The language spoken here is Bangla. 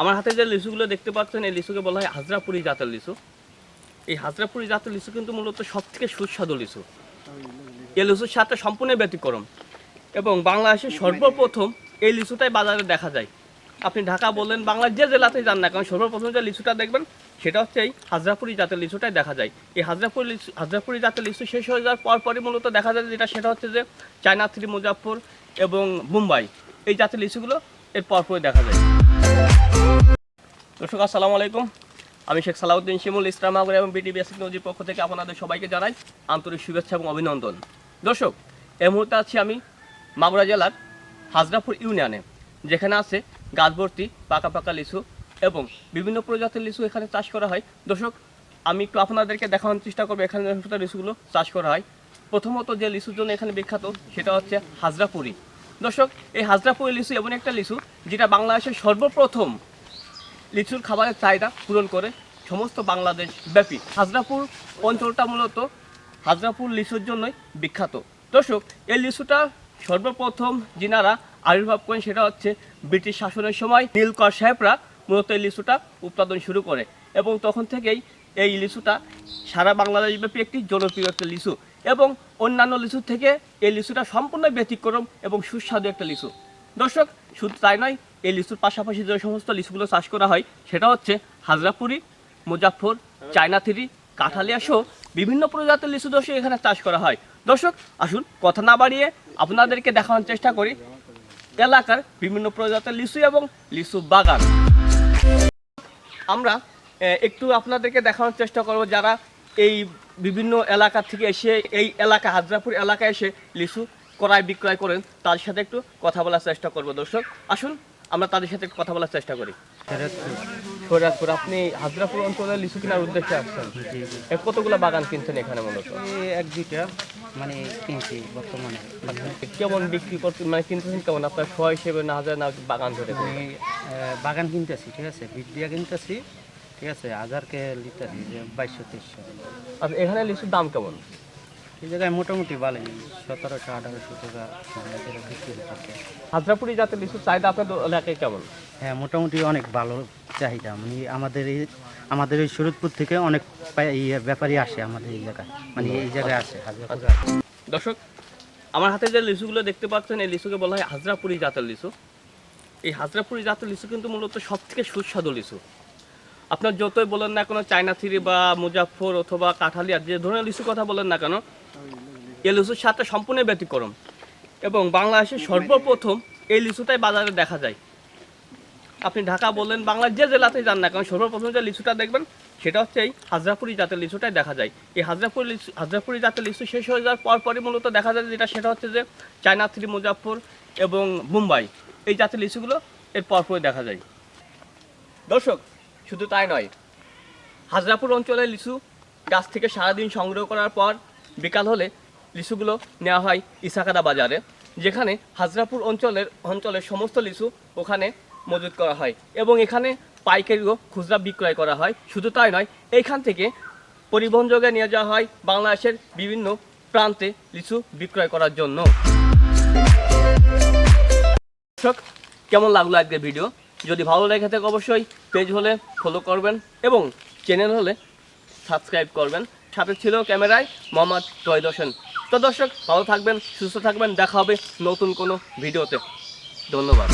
আমার হাতে যে লিচুগুলো দেখতে পাচ্ছেন, এই লিচুকে বলা হয় হাজরাপুরি জাতের লিচু। এই হাজরাপুরি জাতের লিচু কিন্তু মূলত সব থেকে সুস্বাদু লিচু। এই লিচুর সাথে সম্পূর্ণ ব্যতিক্রম এবং বাংলাদেশের সর্বপ্রথম এই লিচুটাই বাজারে দেখা যায়। আপনি ঢাকা বললেন বাংলার যে জেলাতেই যান না কারণ সর্বপ্রথম যে লিচুটা দেখবেন, সেটা হচ্ছে এই হাজরাপুরি জাতের লিচুটাই দেখা যায়। এই হাজরাপুরি লিচু, হাজরাপুরি জাতের লিচু শেষ হয়ে যাওয়ার পর পরই মূলত দেখা যায় যেটা, সেটা হচ্ছে যে চায়না থ্রি মুজাফর এবং মুম্বাই। এই জাতের লিচুগুলো এর পরপরই দেখা যায়। দর্শক, আসসালামু আলাইকুম। আমি শেখ সালাউদ্দিন শিমুল, ইসলাম আগর এবং বিটি বেসিক নজির পক্ষ থেকে আপনাদের সবাইকে জানাই আন্তরিক শুভেচ্ছা এবং অভিনন্দন। দর্শক, এই মুহূর্তে আছি আমি মাগুরা জেলার হাজরাপুর ইউনিয়নে, যেখানে আছে গাছ ভর্তি পাকা পাকা লিচু এবং বিভিন্ন প্রজাতির লিচু এখানে চাষ করা হয়। দর্শক, আমি একটু আপনাদেরকে দেখানোর চেষ্টা করব এখানে লিচুগুলো চাষ করা হয়। প্রথমত যে লিচুর জন্য এখানে বিখ্যাত, সেটা হচ্ছে হাজরাপুরি। দর্শক, এই হাজরাপুরি লিচু এমন একটা লিচু, যেটা বাংলাদেশের সর্বপ্রথম লিচুর খাবারের চাহিদা পূরণ করে সমস্ত বাংলাদেশ ব্যাপী। হাজরাপুর অঞ্চলটা মূলত হাজরাপুর লিচুর জন্যই বিখ্যাত। দর্শক, এই লিচুটা সর্বপ্রথম যিনারা আবির্ভাব করেন সেটা হচ্ছে ব্রিটিশ শাসনের সময় নীলকর সাহেবরা মূলত এই লিচুটা উৎপাদন শুরু করে এবং তখন থেকেই এই লিচুটা সারা বাংলাদেশ ব্যাপী একটি জনপ্রিয় একটা লিচু এবং অন্যান্য লিচু থেকে এই লিচুটা সম্পূর্ণ ব্যতিক্রম এবং সুস্বাদু একটা লিচু। দর্শক, শুধু তাই নয়, এই লিচুর পাশাপাশি যে সমস্ত লিচুগুলো চাষ করা হয়, সেটা হচ্ছে হাজরাপুরি মুজাফর চায়না থ্রি, কাঁঠালিয়া সহ বিভিন্ন প্রজাতির লিচু দর্শক এখানে চাষ করা হয়। দর্শক, আসুন কথা না বাড়িয়ে আপনাদেরকে দেখানোর চেষ্টা করি এলাকার বিভিন্ন প্রজাতির লিচু এবং লিচু বাগান। আমরা একটু আপনাদেরকে দেখানোর চেষ্টা করব যারা এই বিভিন্ন এলাকা থেকে এসে, এই এলাকা, হাজরাপুর এলাকায় এসে লিচু ক্রয় বিক্রয় করেন তাদের সাথে একটু কথা বলার চেষ্টা করব দর্শক। আসুন আমরা তাদের সাথে একটু কথা বলার চেষ্টা করি। শরীয়তপুর আপনি হাজরাপুর অঞ্চলে লিচু কেনার উদ্দেশ্যে আসছেন? কতগুলো বাগান কিনছেন এখানে মূলত? এক দুইটা মানে কিনছি বর্তমানে। কেমন বিক্রি করতে মানে কিনতেছেন কেমন? আপনার শয় হিসেবে না হাজার না বাগান ধরে আমি বাগান কিনতেছি ঠিক আছে? বীজ দিয়া কিনতেছি ঠিক আছে? হাজারকে লিটারি বাইশশো তেইশশো। আর এখানে লিচুর দাম কেমন? এই জায়গায় মোটামুটি ভালোই। সতেরোশো আঠারোশো টাকা বিক্রি থাকে। হাজরাপুরি জাতের লিচুর চাহিদা এলাকায় কেমন? হ্যাঁ মোটামুটি অনেক ভালো চাহিদা। মানে আমাদের এই আমাদের এই শরৎপুর থেকে অনেক ব্যাপারী আসে আমাদের এই জায়গায়। মানে এই জায়গায় আসে। দর্শক আমার হাতে যে লিচুগুলো দেখতে পাচ্ছেন এই লিচুকে বলা হয় হাজরাপুরি জাতের লিচু। এই হাজরাপুরি জাতের লিচু কিন্তু মূলত সব থেকে সুস্বাদু লিচু। আপনার যতই বলেন না কোনো চায়না থ্রি বা মুজাফর অথবা কাঠালিয়া যে ধরনের লিচুর কথা বলেন না কেন, এই লিচুর সাথে সম্পূর্ণ ব্যতিক্রম। এবং বাংলাদেশের সর্বপ্রথম এই লিচুটাই বাজারে দেখা যায়। আপনি ঢাকা বললেন বাংলার যে জেলাতেই যান না কারণ সর্বপ্রথম যে লিচুটা দেখবেন, সেটা হচ্ছে এই হাজরাপুরি জাতের লিচুটাই দেখা যায়। এই হাজরাপুরি লিচু, হাজরাপুরি জাতের লিচু শেষ হয়ে যাওয়ার পর পরই মূলত দেখা যায় যেটা, সেটা হচ্ছে যে চায়না থ্রি মুজাফর এবং মুম্বাই। এই জাতের লিচুগুলো এর পরপরই দেখা যায়। দর্শক শুধু তাই নয়, হাজরাপুর অঞ্চলের লিচু গাছ থেকে সারাদিন সংগ্রহ করার পর বিকাল হলে লিচুগুলো নেওয়া হয় ইসাকাদা বাজারে, যেখানে হাজরাপুর অঞ্চলের অঞ্চলের সমস্ত লিচু ওখানে মজুত করা হয় এবং এখানে পাইকারিও খুচরা বিক্রয় করা হয়। শুধু তাই নয়, এইখান থেকে পরিবহন যোগে নিয়ে যাওয়া হয় বাংলাদেশের বিভিন্ন প্রান্তে লিচু বিক্রয় করার জন্য। কেমন লাগল আজকের ভিডিও? যদি ভালো লেগে থাকে অবশ্যই পেজ হলে ফলো করবেন এবং চ্যানেল হলে সাবস্ক্রাইব করবেন। সাথে ছিল ক্যামেরায় মোহাম্মদ জয়দ হোসেন। তো দর্শক, ভালো থাকবেন, সুস্থ থাকবেন, দেখা হবে নতুন কোনো ভিডিওতে। ধন্যবাদ।